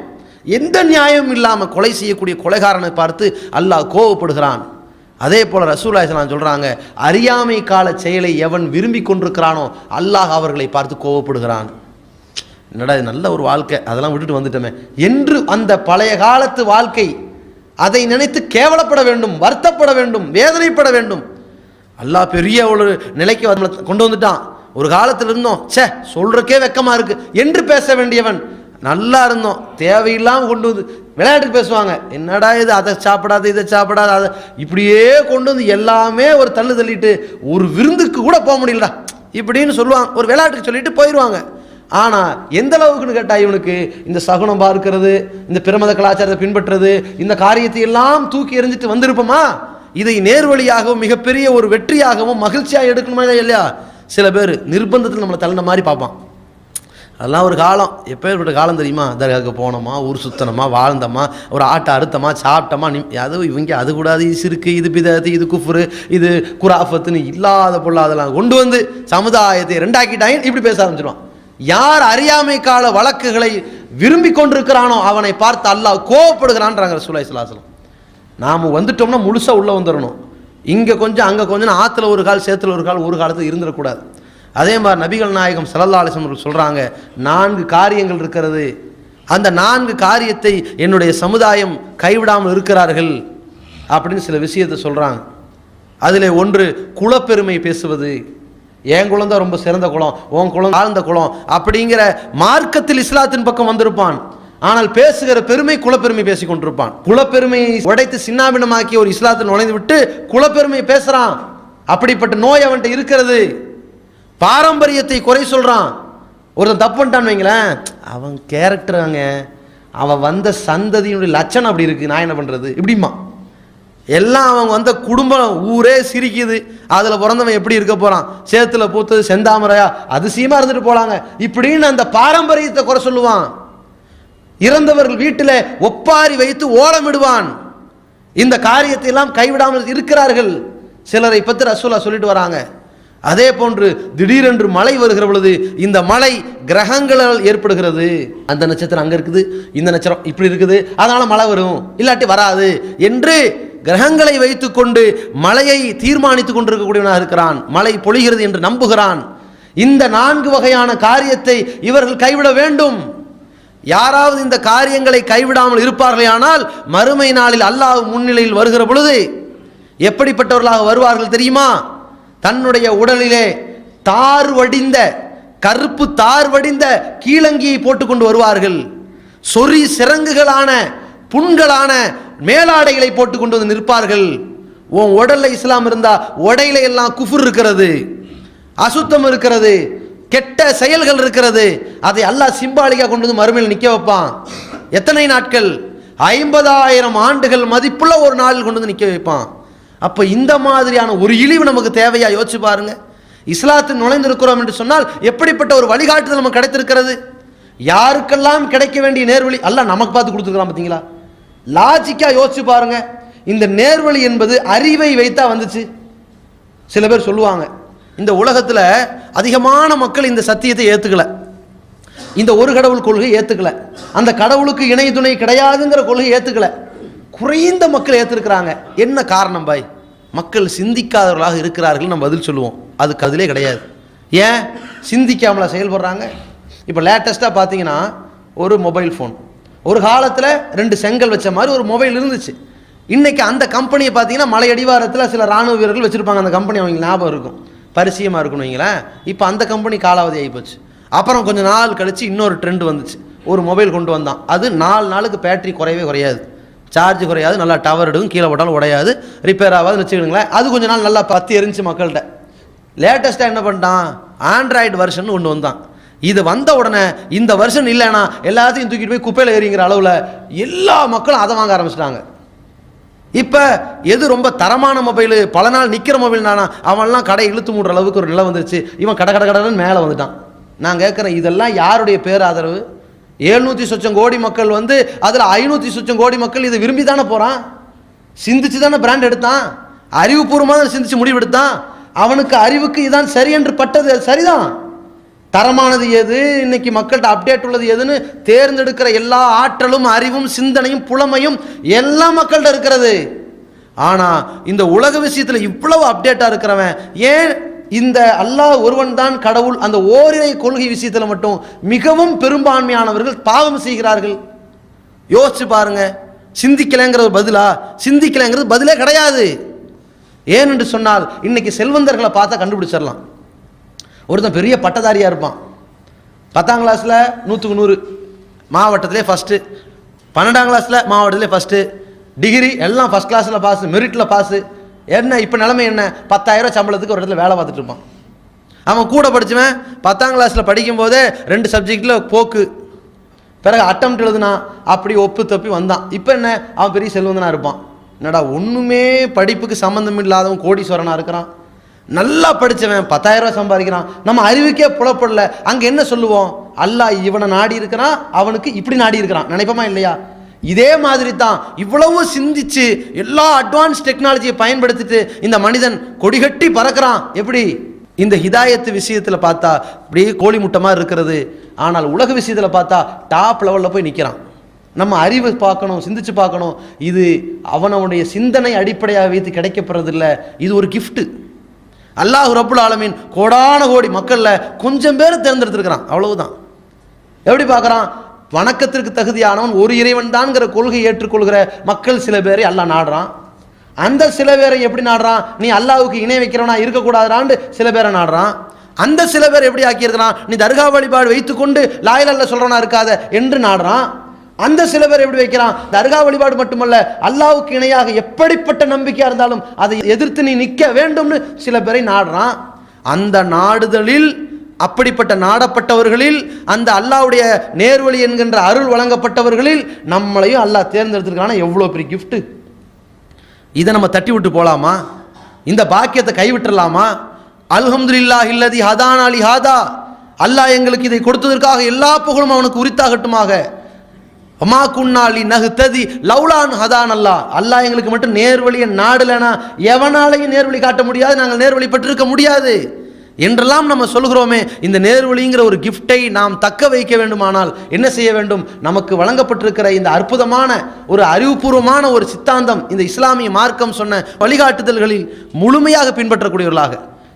எந்த நியாயமும் இல்லாமல் கொலை செய்யக்கூடிய கொலைகாரனை பார்த்து அல்லாஹ் கோவப்படுகிறான். அதே போல் ரசூலா சொல்கிறாங்க அறியாமை கால செயலை எவன் விரும்பி கொண்டிருக்கிறானோ அல்லாஹ் அவர்களை பார்த்து கோவப்படுகிறான். என்னடா இது நல்ல ஒரு வாழ்க்கை அதெல்லாம் விட்டுட்டு வந்துட்டோமே. என்று அந்த பழைய காலத்து வாழ்க்கை அதை நினைத்து கேவலப்பட வேண்டும் வருத்தப்பட வேண்டும் வேதனைப்பட வேண்டும். அல்லாஹ் பெரிய ஒரு நிலைக்கு கொண்டு வந்துட்டான். ஒரு காலத்தில் இருந்தோம் ச்சே சொல்றக்கே வெக்கமா இருக்கு. என்று பேச வேண்டியவன் நல்லா இருந்தோம். தேவையில்லாமல் கொண்டு வந்து விளையாட்டுக்கு பேசுவாங்க. என்னடா இது அதை சாப்பிடாது இதை சாப்பிடாத அதை. இப்படியே கொண்டு வந்து எல்லாமே ஒரு தள்ளு தள்ளிட்டு ஒரு விருந்துக்கு கூட போக முடியலடா. இப்படின்னு சொல்லுவாங்க. ஒரு விளையாட்டுக்கு சொல்லிட்டு போயிடுவாங்க ஆனால் எந்த அளவுக்குன்னு கேட்டால் இவனுக்கு இந்த சகுனம் பார்க்கிறது இந்த பிரமத கலாச்சாரத்தை பின்பற்றுறது இந்த காரியத்தை எல்லாம் தூக்கி எறிஞ்சிட்டு வந்திருப்போமா? இதை நேர்வழியாகவும் மிகப்பெரிய ஒரு வெற்றியாகவும் மகிழ்ச்சியாக எடுக்கணுமா இல்லையா? சில பேர் நிர்பந்தத்தில் நம்மளை தள்ளின மாதிரி பார்ப்பான். அதெல்லாம் ஒரு காலம். எப்பேற்பட்ட காலம் தெரியுமா? தர்காவுக்கு போனோமா ஊர் சுத்தனமா வாழ்ந்தோமா ஒரு ஆட்டை அறுத்தமா சாப்பிட்டோமா நிம் அது இவங்க அது கூடாது இது சிறுக்கு இது பிதத்து இது குஃபுரு இது குராஃபத்துன்னு இல்லாத பொல்லாதெல்லாம் கொண்டு வந்து சமுதாயத்தை ரெண்டாக்கிட்டாங்க இப்படி பேச ஆரம்பிச்சிடுவான் யார் அறியாமை கால வழக்குகளை விரும்பி கொண்டிருக்கிறானோ அவனை பார்த்து அல்லாஹ் கோவப்படுகிறான்றாங்க ரசூலுல்லாஹி ஸல்லல்லாஹு நாம் வந்துட்டோம்னா முழுசாக உள்ளே வந்துடணும் இங்கே கொஞ்சம் அங்கே கொஞ்சம் ஆற்றுல ஒரு கால் சேத்துல ஒரு கால் ஒரு காலத்தில் இருந்துடக்கூடாது. அதே மாதிரி நபிகள் நாயகம் ஸல்லல்லாஹு அலைஹி சொல்கிறாங்க நான்கு காரியங்கள் இருக்கிறது. அந்த நான்கு காரியத்தை என்னுடைய சமுதாயம் கைவிடாமல் இருக்கிறார்கள் அப்படின்னு சில விஷயத்தை சொல்கிறாங்க அதில் ஒன்று குலப்பெருமை பேசுவது. என் குலம் தான் ரொம்ப சிறந்த குலம் உன் குலம் ஆழ்ந்த குலம் அப்படிங்கிற மார்க்கத்தில் இஸ்லாத்தின் பக்கம் வந்திருப்பான். ஆனால் பேசுகிற பெருமை குலப்பெருமை பேசி கொண்டிருப்பான். குலப்பெருமையை உடைத்து சின்னாபினமாக்கி ஒரு இஸ்லாத்தில் நுழைந்து விட்டு குலப்பெருமை பேசுகிறான் அப்படிப்பட்ட நோய் அவன்கிட்ட இருக்கிறது. பாரம்பரியத்தை குறை சொல்கிறான் ஒருத்தன் தப்பு பண்ணிட்டான்னு வைங்களேன். அவன் கேரக்டராங்க அவன் வந்த சந்ததியினுடைய லட்சணம் அப்படி இருக்கு. நான் என்ன பண்ணுறது இப்படிமா எல்லாம் அவன் வந்த குடும்பம் ஊரே சிரிக்குது. அதில் பிறந்தவன் எப்படி இருக்க போகிறான் சேத்துல பூத்தது செந்தாமரையா? அதிசயமாக இருந்துட்டு போகலாங்க இப்படின்னு அந்த பாரம்பரியத்தை குறை சொல்லுவான். இறந்தவர்கள் வீட்டில் ஒப்பாரி வைத்து ஓலமிடுவான். இந்த காரியத்தை எல்லாம் கைவிடாமல் இருக்கிறார்கள். சிலரை பற்றி ரசூலா சொல்லிட்டு வராங்க. அதே போன்று திடீரென்று மழை வருகிற பொழுது இந்த மழை கிரகங்களால் ஏற்படுகிறது. அந்த நட்சத்திரம் அங்கே இருக்குது இந்த நட்சத்திரம் இப்படி இருக்குது அதனால மழை வரும். இல்லாட்டி வராது என்று கிரகங்களை வைத்துக்கொண்டு மழையை தீர்மானித்துக் கொண்டிருக்கக்கூடியவனாக இருக்கிறான். மழை பொழிகிறது என்று நம்புகிறான். இந்த நான்கு வகையான காரியத்தை இவர்கள் கைவிட வேண்டும். யாராவது இந்த காரியங்களை கைவிடாமல் இருப்பார்களேயானால் மறுமை நாளில் அல்லாஹ் முன்னிலையில் வருகிற பொழுது எப்படிப்பட்டவர்களாக வருவார்கள் தெரியுமா? தன்னுடைய உடலிலே தார் வடிந்த கருப்பு தார் வடிந்த கீழங்கியை போட்டுக்கொண்டு வருவார்கள். சொறி சிறங்குகளான புண்களான மேலாடைகளை போட்டுக்கொண்டு வந்து நிற்பார்கள். உன் உடல்ல இஸ்லாம் இருந்தா உடையில எல்லாம் குஃபுர் இருக்கிறது அசுத்தம் இருக்கிறது கெட்ட செயல்கள் இருக்கிறது. அதை அல்லாஹ் சிம்பாலிக்காக கொண்டு வந்து மறுமையில் நிற்க வைப்பான். எத்தனை நாட்கள்? ஐம்பதாயிரம் ஆண்டுகள் மதிப்புள்ள ஒரு நாளில் கொண்டு வந்து நிற்க வைப்பான். அப்போ இந்த மாதிரியான ஒரு இழிவு நமக்கு தேவையா? யோசிச்சு பாருங்க. இஸ்லாத்தில் நுழைந்திருக்கிறோம் என்று சொன்னால் எப்படிப்பட்ட ஒரு வழிகாட்டுதல் நமக்கு கிடைத்திருக்கிறது? யாருக்கெல்லாம் கிடைக்க வேண்டிய நேர்வழி? அல்ல நமக்கு பார்த்து கொடுத்துருக்கலாம் பார்த்தீங்களா? லாஜிக்காக யோசிச்சு பாருங்க. இந்த நேர்வழி என்பது அறிவை வைத்தா வந்துச்சு. சில பேர் சொல்லுவாங்க இந்த உலகத்தில் அதிகமான மக்கள் இந்த சத்தியத்தை ஏற்றுக்கல இந்த ஒரு கடவுள் கொள்கை ஏற்றுக்கல அந்த கடவுளுக்கு இணை துணை கிடையாதுங்கிற கொள்கை ஏற்றுக்கல குறைந்த மக்கள் ஏற்றிருக்கிறாங்க என்ன காரணம் பாய்? மக்கள் சிந்திக்காதவர்களாக இருக்கிறார்கள் நம்ம பதில் சொல்லுவோம். அதுக்கு அதிலே கிடையாது. ஏன்? சிந்திக்காமலா செயல்படுறாங்க? இப்போ லேட்டஸ்ட்டாக பார்த்தீங்கன்னா ஒரு மொபைல் ஃபோன் ஒரு காலத்தில் ரெண்டு செங்கல் வச்ச மாதிரி ஒரு மொபைல் இருந்துச்சு. இன்றைக்கி அந்த கம்பெனியை பார்த்தீங்கன்னா மலை அடிவாரத்தில் சில ராணுவ வீரர்கள் வச்சுருப்பாங்க. அந்த கம்பெனி அவங்க ஞாபகம் இருக்கும். பரிசியமாக இருக்கணும் வைங்களேன். இப்போ அந்த கம்பெனி காலாவதி ஆகிப்போச்சு அப்புறம் கொஞ்சம் நாள் கழித்து இன்னொரு ட்ரெண்ட் வந்துச்சு. ஒரு மொபைல் கொண்டு வந்தான். அது நாலு நாளுக்கு பேட்டரி குறையவே குறையாது. சார்ஜ் குறையாது நல்லா டவர் எடுக்கும் கீழே போட்டாலும் உடையாது. ரிப்பேர் ஆகாதுன்னு வச்சுக்கணுங்களேன் அது கொஞ்ச நாள் நல்லா பற்றி எரிஞ்சு மக்கள்கிட்ட. லேட்டஸ்ட்டாக என்ன பண்ணிட்டான்? ஆண்ட்ராய்டு வெர்ஷன் ஒன்று வந்தான். இது வந்த உடனே இந்த வருஷன் இல்லைன்னா எல்லாத்தையும் தூக்கிட்டு போய் குப்பையில் ஏறிங்கிற அளவில் எல்லா மக்களும் அதை வாங்க ஆரம்பிச்சிட்டாங்க. இப்போ எது ரொம்ப தரமான மொபைலு பல நாள் நிற்கிற மொபைல் நானா? அவன்லாம் கடை இழுத்து மூடுற அளவுக்கு ஒரு நிலை வந்துருச்சு. இவன் கட கட கடைன்னு மேலே வந்துட்டான். நான் கேட்குறேன் இதெல்லாம் யாருடைய பேராதரவு? எழுநூற்றி சொச்சம் கோடி மக்கள் வந்து அதில் ஐநூற்றி சொச்சம் கோடி மக்கள் இதை விரும்பி தானே போகிறான் சிந்திச்சு தானே பிராண்ட் எடுத்தான் அறிவுபூர்வமாக சிந்திச்சு முடிவெடுத்தான்? அவனுக்கு அறிவுக்கு இதான் சரி என்று பட்டது அது சரிதான். தரமானது எது? இன்னைக்கு மக்கள்கிட்ட அப்டேட் உள்ளது எதுன்னு தேர்ந்தெடுக்கிற எல்லா ஆற்றலும் அறிவும் சிந்தனையும் புலமையும் எல்லா மக்கள்கிட்ட இருக்கிறது. ஆனால் இந்த உலக விஷயத்தில் இவ்வளவு அப்டேட்டாக இருக்கிறவன் ஏன் இந்த அல்லாஹ் ஒருவன் தான் கடவுள். அந்த ஓரிரை கொள்கை விஷயத்தில் மட்டும் மிகவும் பெரும்பான்மையானவர்கள் பாவம் செய்கிறார்கள். யோசிச்சு பாருங்க. சிந்திக்கலைங்கிறது பதிலா? சிந்திக்கலைங்கிறது பதிலே கிடையாது. ஏனென்று சொன்னால் இன்னைக்கு செல்வந்தர்களை பார்த்தா கண்டுபிடிச்சிடலாம். ஒருத்தன் பெரிய பட்டதாரியாக இருப்பான். பத்தாம் கிளாஸில் நூற்றுக்கு நூறு மாவட்டத்திலே ஃபஸ்ட்டு பன்னெண்டாம் கிளாஸில் மாவட்டத்திலே ஃபஸ்ட்டு டிகிரி எல்லாம் ஃபஸ்ட் கிளாஸில் பாஸ் மெரிட்டில் பாஸு என்ன இப்போ நிலைமை என்ன? பத்தாயிரம் சம்பளத்துக்கு ஒரு இடத்துல வேலை பார்த்துட்டு இருப்பான். அவன் கூட படித்தவன் பத்தாம் கிளாஸில் படிக்கும்போதே ரெண்டு சப்ஜெக்டில் போக்கு. பிறகு அட்டம் எழுதுனா அப்படி ஒப்பு தப்பி வந்தான். இப்போ என்ன? அவன் பெரிய செல்வந்தனா இருப்பான். என்னடா ஒன்றுமே படிப்புக்கு சம்மந்தம் இல்லாதவன் கோடீஸ்வரனாக இருக்கிறான். நல்லா படித்தவன் பத்தாயிரரூவா சம்பாதிக்கிறான். நம்ம அறிவுக்கே புலப்படல. அங்கே என்ன சொல்லுவோம்? அல்லாஹ் இவனை நாடி இருக்கிறான் அவனுக்கு இப்படி நாடி இருக்கிறான். நினைப்போமா இல்லையா? இதே மாதிரி தான் இவ்வளவு சிந்திச்சு எல்லா அட்வான்ஸ் டெக்னாலஜியை பயன்படுத்திட்டு இந்த மனிதன் கொடிகட்டி பறக்கிறான். எப்படி? இந்த ஹிதாயத்து விஷயத்தில் பார்த்தா அப்படியே கோழி முட்டை மாதிரி இருக்கிறது. ஆனால் உலக விஷயத்தில் பார்த்தா டாப் லெவலில் போய் நிற்கிறான் நம்ம அறிவு பார்க்கணும் சிந்திச்சு பார்க்கணும். இது அவனவனுடைய சிந்தனை அடிப்படையாக வைத்து கிடைக்கப்படுறதில்ல. இது ஒரு கிஃப்ட்டு அல்லாஹ் ரப்புல் ஆலமீன் கோடான கோடி மக்களில் கொஞ்சம் பேர் தேர்ந்தெடுத்துருக்கிறான். அவ்வளவுதான். எப்படி பார்க்குறான்? வணக்கத்திற்கு தகுதியானவன் ஒரு இறைவன் தான்ங்கிற கொள்கை ஏற்றுக்கொள்கிற மக்கள் சில பேரை அல்லாஹ் நாடுறான். அந்த சில பேரை எப்படி நாடுறான்? நீ அல்லாவுக்கு இணை வைக்கிறவனா இருக்கக்கூடாதான்னு சில பேரை நாடுறான். அந்த சில பேர் எப்படி ஆக்கியிருக்கிறான்? நீ தர்கா வழிபாடு வைத்துக்கொண்டு லாயல் அல்ல சொல்றவனா இருக்காத என்று நாடுறான். அந்த சில பேர் எப்படி வைக்கிறான்? தர்கா வழிபாடு மட்டுமல்ல அல்லாவுக்கு இணையாக எப்படிப்பட்ட நம்பிக்கையாக இருந்தாலும் அதை எதிர்த்து நீ நிற்க வேண்டும்னு சில பேரை நாடுறான். அந்த நாடுதலில் அப்படிப்பட்ட நாடப்பட்டவர்களில் அந்த அல்லாவுடைய நேர்வழி என்கின்ற அருள் வழங்கப்பட்டவர்களில் நம்மளையும் அல்லாஹ் தேர்ந்தெடுத்திருக்கான? எவ்வளோ பெரிய கிஃப்ட்டு இதை நம்ம தட்டி விட்டு போகலாமா இந்த பாக்கியத்தை கைவிட்டுடலாமா அல்ஹம்துல்லா இல்லதி ஹதான் அலி ஹாதா. அல்லாஹ் எங்களுக்கு இதை கொடுத்ததற்காக எல்லா புகழும் அவனுக்கு உரித்தாகட்டுமாக. அம்மா குன்னாலி நகுத்ததி லவ்லான் ஹதான் அல்லா அல்லாஹ் எங்களுக்கு மட்டும் நேர்வழியை நாடலைனா எவனாலையும் நேர்வழி காட்ட முடியாது நாங்கள் நேர்வழி பெற்றிருக்க முடியாது. என்றெல்லாம் நம்ம சொல்கிறோமே இந்த நேர்வழிங்கிற ஒரு கிஃப்டை நாம் தக்க வைக்க வேண்டுமானால் என்ன செய்ய வேண்டும்? நமக்கு வழங்கப்பட்டிருக்கிற இந்த அற்புதமான ஒரு அறிவுபூர்வமான ஒரு சித்தாந்தம் இந்த இஸ்லாமிய மார்க்கம் சொன்ன வழிகாட்டுதல்களில் முழுமையாக பின்பற்றக்கூடியவர்களாக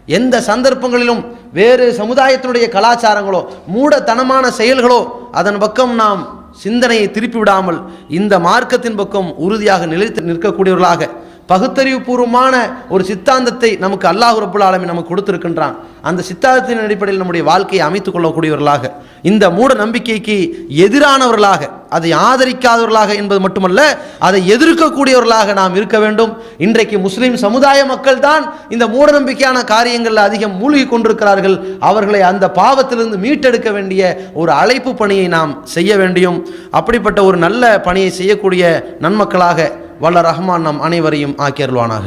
எந்த சந்தர்ப்பங்களிலும் வேறு சமுதாயத்தினுடைய கலாச்சாரங்களோ மூடத்தனமான செயல்களோ அதன் பக்கம் நாம் சிந்தனையை திருப்பி விடாமல் இந்த மார்க்கத்தின் பக்கம் உறுதியாக நிலைத்து நிற்கக்கூடியவர்களாக பகுத்தறிவுபூர்வமான ஒரு சித்தாந்தத்தை நமக்கு அல்லாஹ் ரபுல் ஆலமி நமக்கு கொடுத்திருக்கின்றான். அந்த சித்தாந்தத்தின் அடிப்படையில் நம்முடைய வாழ்க்கையை அமைத்துக் கொள்ளக்கூடியவர்களாக இந்த மூட நம்பிக்கைக்கு எதிரானவர்களாக அதை ஆதரிக்காதவர்களாக என்பது மட்டுமல்ல அதை எதிர்க்கக்கூடியவர்களாக நாம் இருக்க வேண்டும். இன்றைக்கு முஸ்லீம் சமுதாய மக்கள் தான் இந்த மூட நம்பிக்கையான காரியங்களில் அதிகம் மூழ்கி கொண்டிருக்கிறார்கள். அவர்களை அந்த பாவத்திலிருந்து மீட்டெடுக்க வேண்டிய ஒரு அழைப்பு பணியை நாம் செய்ய வேண்டியும் அப்படிப்பட்ட ஒரு நல்ல பணியை செய்யக்கூடிய நன்மக்களாக வல்ல ரஹ்மான் நம் அனைவரையும் ஆக்கியருள்வானாக.